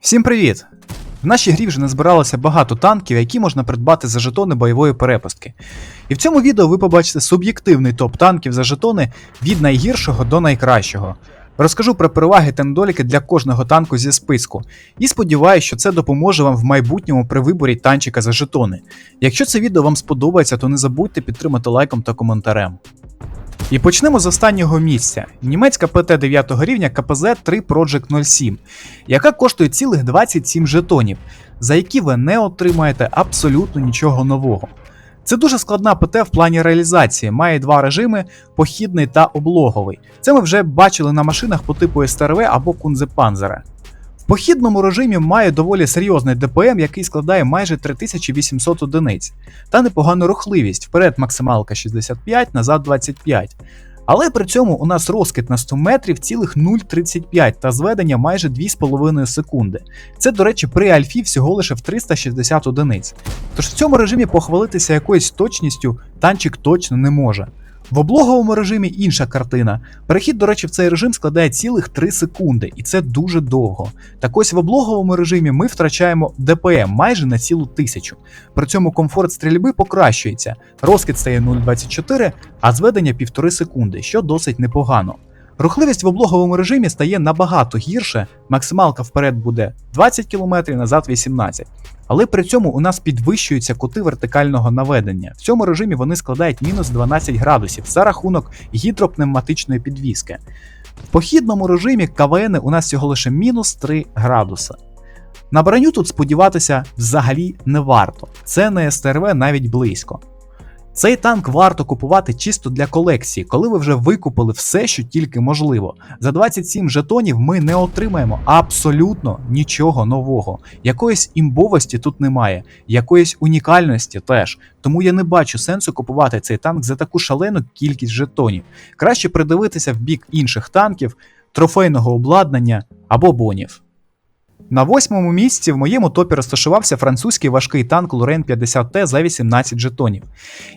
Всім привіт! В нашій грі вже назбиралося багато танків, які можна придбати за жетони бойової перепустки. І в цьому відео ви побачите суб'єктивний топ танків за жетони від найгіршого до найкращого. Розкажу про переваги та недоліки для кожного танку зі списку. І сподіваюся, що це допоможе вам в майбутньому при виборі танчика за жетони. Якщо це відео вам сподобається, то не забудьте підтримати лайком та коментарем. І почнемо з останнього місця. Німецька ПТ 9 рівня КПЗ 3 Project 07, яка коштує цілих 27 жетонів, за які ви не отримаєте абсолютно нічого нового. Це дуже складна ПТ в плані реалізації, має два режими похідний та облоговий. Це ми вже бачили на машинах по типу СТРВ або Кунзепанзера. Похідному режимі має доволі серйозний ДПМ, який складає майже 3800 одиниць, та непогану рухливість. Вперед максималка 65, назад 25. Але при цьому у нас розкид на 100 метрів цілих 0,35 та зведення майже 2,5 секунди. Це, до речі, при альфі всього лише в 360 одиниць. Тож в цьому режимі похвалитися якоюсь точністю танчик точно не може. В облоговому режимі інша картина. Перехід, до речі, в цей режим складає цілих 3 секунди, і це дуже довго. Так ось в облоговому режимі ми втрачаємо ДПМ майже на цілу тисячу. При цьому комфорт стрільби покращується. Розкид стає 0,24, а зведення 1,5 секунди, що досить непогано. Рухливість в облоговому режимі стає набагато гірше, максималка вперед буде 20 км, назад 18 але при цьому у нас підвищуються кути вертикального наведення. В цьому режимі вони складають мінус 12 градусів за рахунок гідропневматичної підвіски. В похідному режимі КВН у нас всього лише мінус 3 градуси. На броню тут сподіватися взагалі не варто. Це не СТРВ навіть близько. Цей танк варто купувати чисто для колекції, коли ви вже викупили все, що тільки можливо. За 27 жетонів ми не отримаємо абсолютно нічого нового. Якоїсь імбовості тут немає, якоїсь унікальності теж. Тому я не бачу сенсу купувати цей танк за таку шалену кількість жетонів. Краще придивитися в бік інших танків, трофейного обладнання або бонів. На восьмому місці в моєму топі розташувався французький важкий танк Лорен 50Т за 18 жетонів,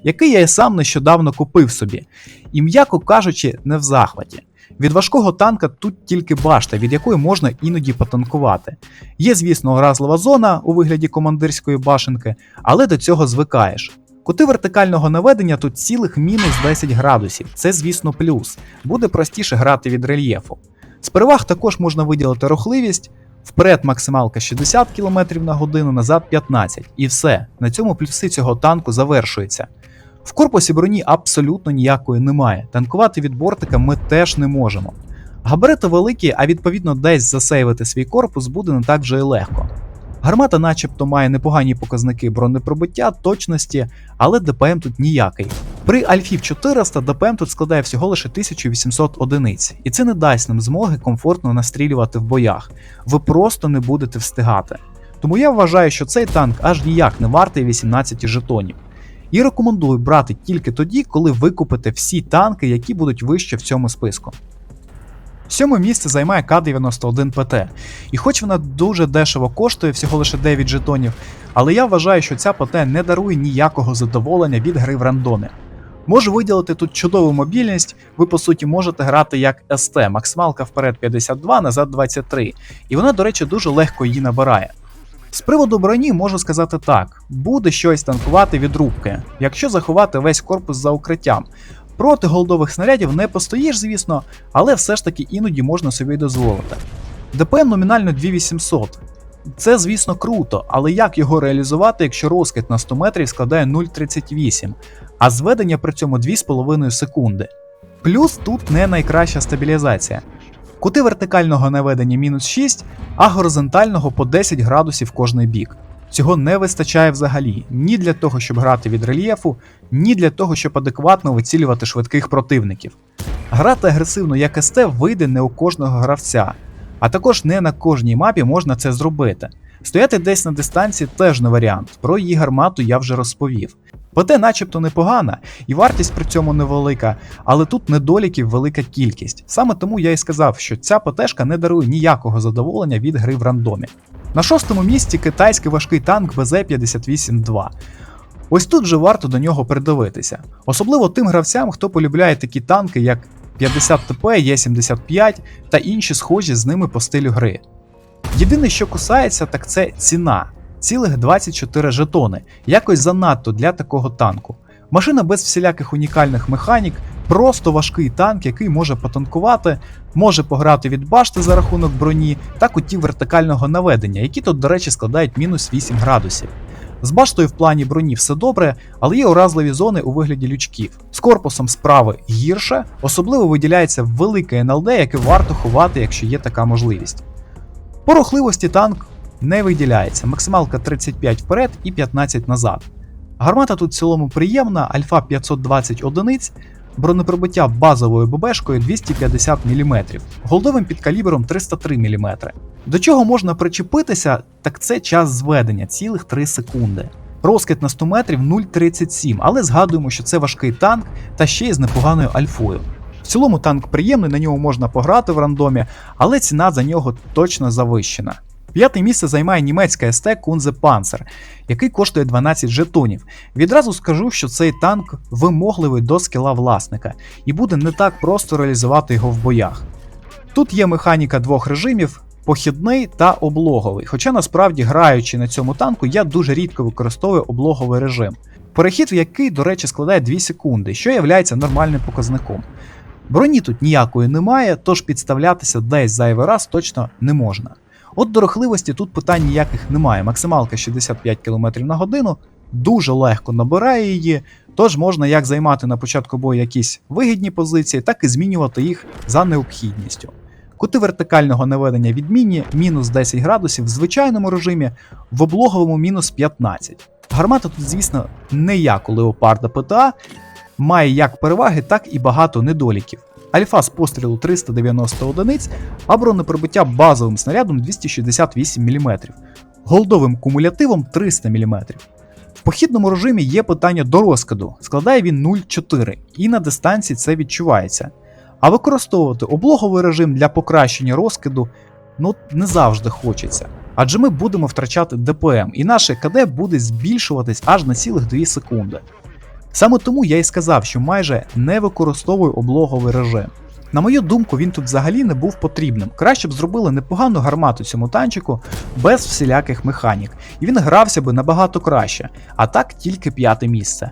який я і сам нещодавно купив собі, і, м'яко кажучи, не в захваті. Від важкого танка тут тільки башта, від якої можна іноді потанкувати. Є, звісно, гразлива зона у вигляді командирської башенки, але до цього звикаєш. Кути вертикального наведення тут цілих мінус 10 градусів, це, звісно, плюс. Буде простіше грати від рельєфу. З переваг також можна виділити рухливість. Вперед максималка 60 км на годину, назад 15. І все. На цьому плюси цього танку завершуються. В корпусі броні абсолютно ніякої немає. Танкувати від бортика ми теж не можемо. Габарити великі, а відповідно десь засейвити свій корпус буде не так вже і легко. Гармата, начебто, має непогані показники бронепробиття, точності, але ДПМ тут ніякий. При Альфів 400 ДПМ тут складає всього лише 1800 одиниць, і це не дасть нам змоги комфортно настрілювати в боях. Ви просто не будете встигати. Тому я вважаю, що цей танк аж ніяк не вартий 18 жетонів. І рекомендую брати тільки тоді, коли ви купите всі танки, які будуть вище в цьому списку. Сьоме місце займає К-91ПТ. І хоч вона дуже дешево коштує, всього лише 9 жетонів, але я вважаю, що ця ПТ не дарує ніякого задоволення від гри в рандомі. Можу виділити тут чудову мобільність, ви по суті можете грати як СТ, максималка вперед 52, назад 23, і вона, до речі, дуже легко її набирає. З приводу броні можу сказати так: буде щось танкувати від рубки, якщо заховати весь корпус за укриттям. Проти голдових снарядів не постоїш, звісно, але все ж таки іноді можна собі дозволити. ДПМ номінально 2800. Це, звісно, круто, але як його реалізувати, якщо розкид на 100 метрів складає 0,38, а зведення при цьому 2,5 секунди. Плюс тут не найкраща стабілізація. Кути вертикального наведення мінус 6, а горизонтального по 10 градусів кожний бік. Цього не вистачає взагалі ні для того, щоб грати від рельєфу, ні для того, щоб адекватно вицілювати швидких противників. Грати агресивно як СТ вийде не у кожного гравця, а також не на кожній мапі можна це зробити. Стояти десь на дистанції теж не варіант. Про її гармату я вже розповів. ПТ начебто непогана, і вартість при цьому невелика, але тут недоліків велика кількість. Саме тому я і сказав, що ця ПТшка не дарує ніякого задоволення від гри в рандомі. На шостому місці китайський важкий танк БЗ-58-2. Ось тут вже варто до нього придивитися. Особливо тим гравцям, хто полюбляє такі танки, як 50 ТП, Є75 та інші схожі з ними по стилю гри. Єдине, що кусається, так це ціна. Цілих 24 жетони, якось занадто для такого танку. Машина без всіляких унікальних механік, просто важкий танк, який може потанкувати, може пограти від башти за рахунок броні та кутів вертикального наведення, які тут, до речі, складають мінус 8 градусів. З баштою в плані броні все добре, але є уразливі зони у вигляді лючків. З корпусом справи гірше, особливо виділяється велике НЛД, яке варто ховати, якщо є така можливість. По рухливості танк не виділяється, максималка 35 вперед і 15 назад. Гармата тут в цілому приємна, альфа 520 одиниць, бронепробиття базовою ББшкою 250 мм, голдовим підкалібром 303 мм. До чого можна причепитися, так це час зведення цілих 3 секунди. Розкид на 100 метрів 0,37, але згадуємо, що це важкий танк та ще й з непоганою альфою. В цілому танк приємний, на нього можна пограти в рандомі, але ціна за нього точно завищена. П'яте місце займає німецька СТ Kunze Panzer, який коштує 12 жетонів. Відразу скажу, що цей танк вимогливий до скіла власника, і буде не так просто реалізувати його в боях. Тут є механіка двох режимів. Похідний та облоговий. Хоча насправді, граючи на цьому танку, я дуже рідко використовую облоговий режим. Перехід в який, до речі, складає 2 секунди, що є нормальним показником. Броні тут ніякої немає, тож підставлятися десь зайвий раз точно не можна. От до рухливості тут питань ніяких немає. Максималка 65 км на годину, дуже легко набирає її, тож можна як займати на початку бою якісь вигідні позиції, так і змінювати їх за необхідністю. Кути вертикального наведення відмінні мінус 10 градусів в звичайному режимі, в облоговому мінус 15. Гармата тут, звісно, не як у Леопарда ПТА, має як переваги, так і багато недоліків. Альфа з пострілу 390 одиниць, а бронепробиття базовим снарядом 268 мм, голдовим кумулятивом 300 мм. В похідному режимі є питання до розкиду, складає він 0,4, і на дистанції це відчувається. А використовувати облоговий режим для покращення розкиду ну не завжди хочеться. Адже ми будемо втрачати ДПМ, і наше КД буде збільшуватись аж на цілих 2 секунди. Саме тому я й сказав, що майже не використовую облоговий режим. На мою думку, він тут взагалі не був потрібним. Краще б зробили непогану гармату цьому танчику без всіляких механік, і він грався би набагато краще, а так тільки п'яте місце.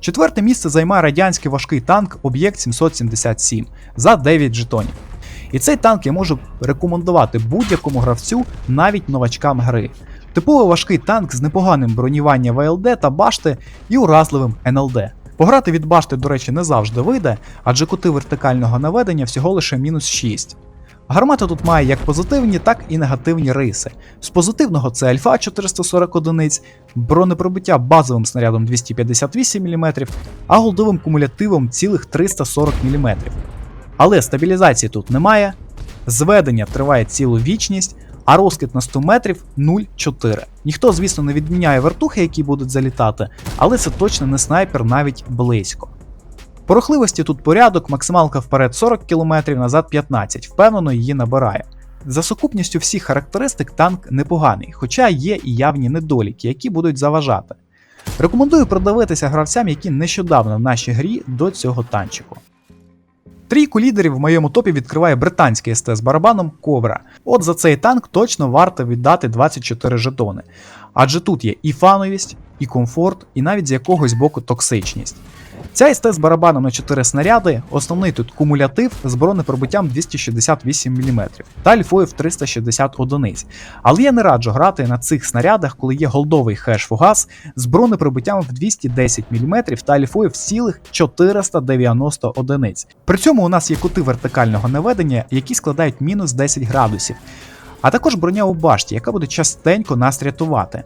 Четверте місце займає радянський важкий танк Об'єкт 777 за 9 жетонів. І цей танк я можу рекомендувати будь-якому гравцю, навіть новачкам гри. Типовий важкий танк з непоганим бронюванням ВЛД та башти і уразливим НЛД. Пограти від башти, до речі, не завжди вийде, адже кути вертикального наведення всього лише мінус 6. Гармата тут має як позитивні, так і негативні риси. З позитивного це альфа 440 одиниць, бронепробиття базовим снарядом 258 мм, а голдовим кумулятивом цілих 340 мм. Але стабілізації тут немає, зведення триває цілу вічність, а розкид на 100 метрів 0,4. Ніхто, звісно, не відміняє вертухи, які будуть залітати, але це точно не снайпер навіть близько. По рухливості тут порядок, максималка вперед 40 км, назад 15, впевнено її набирає. За сукупністю всіх характеристик танк непоганий, хоча є і явні недоліки, які будуть заважати. Рекомендую продивитися гравцям, які нещодавно в нашій грі до цього танчику. Трійку лідерів в моєму топі відкриває британський СТ з барабаном Кобра. От за цей танк точно варто віддати 24 жетони. Адже тут є і фановість, і комфорт, і навіть з якогось боку токсичність. Ця СТ з барабаном на 4 снаряди, основний тут кумулятив з бронепробиттям 268 мм та альфою в 360 одиниць. Але я не раджу грати на цих снарядах, коли є голдовий хеш-фугас з бронепробиттям в 210 мм та альфою в цілих 490 одиниць. При цьому у нас є кути вертикального наведення, які складають мінус 10 градусів. А також броня у башті, яка буде частенько нас рятувати.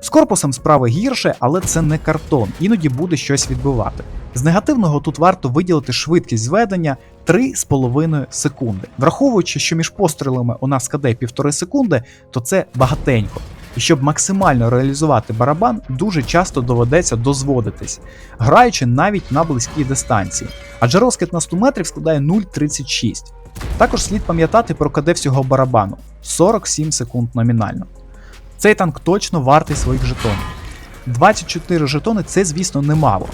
З корпусом справи гірше, але це не картон, іноді буде щось відбивати. З негативного тут варто виділити швидкість зведення 3,5 секунди. Враховуючи, що між пострілами у нас КД 1,5 секунди, то це багатенько. І щоб максимально реалізувати барабан, дуже часто доведеться дозводитись, граючи навіть на близькій дистанції. Адже розкид на 100 метрів складає 0,36. Також слід пам'ятати про КД всього барабану 47 секунд номінально. Цей танк точно вартий своїх жетонів. 24 жетони це, звісно, немало.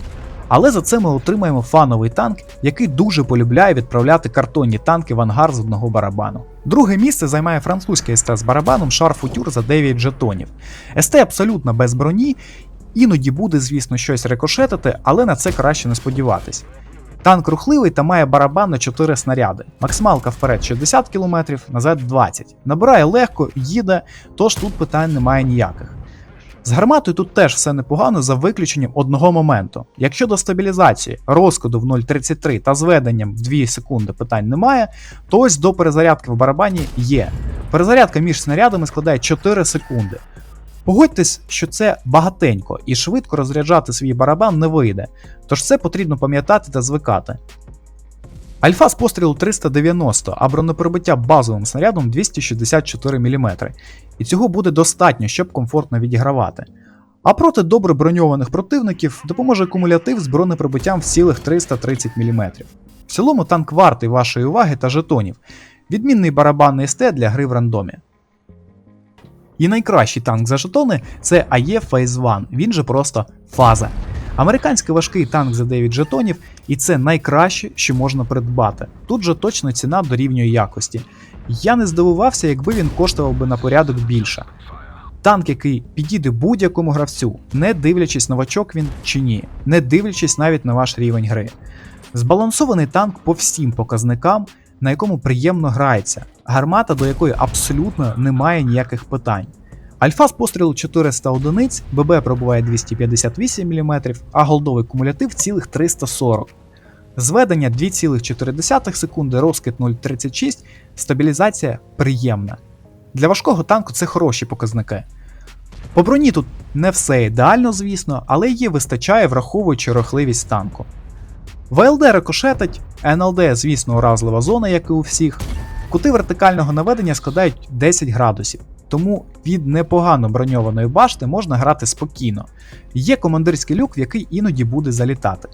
Але за це ми отримаємо фановий танк, який дуже полюбляє відправляти картонні танки в ангар з одного барабану. Друге місце займає французький СТ з барабаном Шар Футюр за 9 жетонів. СТ абсолютно без броні, іноді буде, звісно, щось рикошетити, але на це краще не сподіватись. Танк рухливий та має барабан на 4 снаряди. Максималка вперед 60 км, назад 20 Набирає легко, їде, тож тут питань немає ніяких. З гарматою тут теж все непогано за виключенням одного моменту. Якщо до стабілізації розкиду в 0.33 та зведенням в 2 секунди питань немає, то ось до перезарядки в барабані є. Перезарядка між снарядами складає 4 секунди. Погодьтесь, що це багатенько і швидко розряджати свій барабан не вийде, тож це потрібно пам'ятати та звикати. Альфа з пострілу 390, а бронепробиття базовим снарядом 264 мм, і цього буде достатньо, щоб комфортно відігравати. А проти добре броньованих противників допоможе кумулятив з бронепробиттям в цілих 330 мм. В цілому танк вартий вашої уваги та жетонів. Відмінний барабанний СТ для гри в рандомі. І найкращий танк за жетони це AE Phase 1, він же просто фаза. Американський важкий танк за 9 жетонів, і це найкраще, що можна придбати. Тут же точно ціна дорівнює якості. Я не здивувався, якби він коштував би на порядок більше. Танк, який підійде будь-якому гравцю, не дивлячись новачок він чи ні, не дивлячись навіть на ваш рівень гри. Збалансований танк по всім показникам, на якому приємно грається, гармата до якої абсолютно немає ніяких питань. Альфа з пострілу 400 одиниць, ББ пробуває 258 мм, а голдовий кумулятив цілих 340 Зведення 2,4 секунди, розкид 0,36, стабілізація приємна. Для важкого танку це хороші показники. По броні тут не все ідеально, звісно, але її вистачає, враховуючи рухливість танку. ВЛД рикошетить, НЛД, звісно, уразлива зона, як і у всіх. Кути вертикального наведення складають 10 градусів, тому від непогано броньованої башти можна грати спокійно. Є командирський люк, в який іноді буде залітати.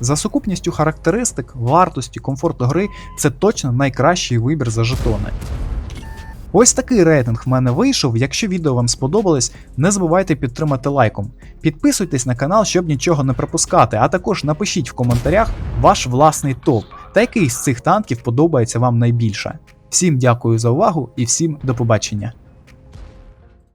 За сукупністю характеристик, вартості, комфорту гри це точно найкращий вибір за жетони. Ось такий рейтинг в мене вийшов. Якщо відео вам сподобалось, не забувайте підтримати лайком. Підписуйтесь на канал, щоб нічого не пропускати, а також напишіть в коментарях ваш власний топ та який з цих танків подобається вам найбільше. Всім дякую за увагу і всім до побачення.